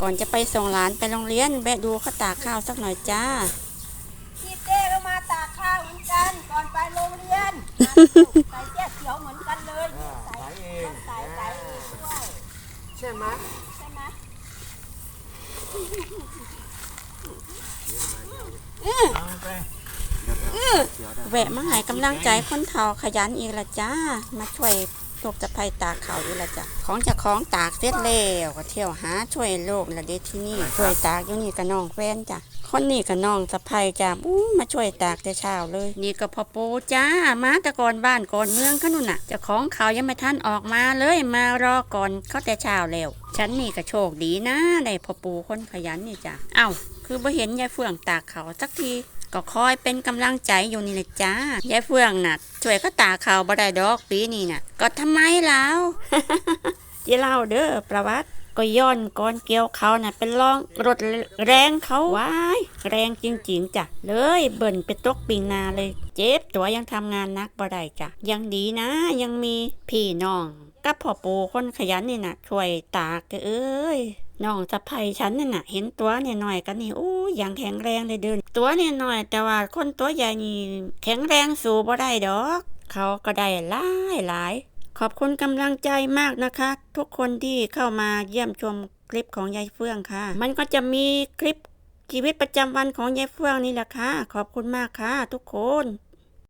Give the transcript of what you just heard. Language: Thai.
ก่อนจะไปส่งหลานไปโรงเรียนแวะดูเขาตากข้าวสักหน่อยจ้า พี่เต้ก็มาตากข้าวเหมือนกัน ก่อนไปโรงเรียนใส่เสื้อเขียวเหมือนกันเลยใส่สายเองใส่ใส่เองด้วยใช่ไหมใช่ไหมเอาไปแวะมาให้กำลังใจคนเฒ่าขยันอีกละจ้า มาช่วย ลูกจะไปตากข้าวอีกละจ้ะของเจะของตากเสร็จแล้วก็เที่ยวหาช่วยโลกละเด็ดที่นี่ช่วยตากอยู่นี่กับน้องแฟนจ้ะคนนี้กับน้องสะพายจ้ะอู้มาช่วยตากแต่เช้าเลย นี่ก็พ่อปูจ้ามาแต่ก่อนบ้านก่อนเมืองเขานู่นน่ะเจ้าของเขาวยังไม่ทันออกมาเลยมารอก่อนเขาแต่เช้าแล้วฉันนี่ก็โชคดีนะได้พ่อปูคนขยันนี่จ้ะเอ้าคือบ่เห็นยายเฟื่องตากเขาวสักที ก็คอยเป็นกำลังใจอยู่นี่นะจ้ายายเฟื่องน่ะช่วยเขาตาเขาวบ่ได้ดอกปีนี้น่ะ ก็ทำไมแล้วจีเล่าเด้อประวัติก็ย้อนก่อนเกี่ยวเขาน่ะเป็นรองรถแรงเขาว้ายแรงจริงๆจ้ะเลยเบิ่นไปตกปิงนาเลย เจ็บตัวยังทำงานนักบ่ได้จ้ะยังดีนะ ยังมีพี่น้องกับพ่อปู่คนขยันนี่น่ะช่วยตากเอ้ยน้องสะใภ้ฉันนี่น่ะ เห็นตัวเนี่ยหน่อยกันนี่อู้ อย่างแข็งแรงเลยเดิน ตัวนี่หน่อย แต่ว่าคนตัวใหญ่นี่แข็งแรงสู้บ่ได้ดอก เขาก็ได้หลายหลาย ขอบคุณกำลังใจมากนะคะ ทุกคนที่เข้ามาเยี่ยมชมคลิปของยายเฟื่องค่ะ มันก็จะมีคลิปชีวิตประจำวันของยายเฟื่องนี่แหละค่ะ ขอบคุณมากค่ะ ทุกคน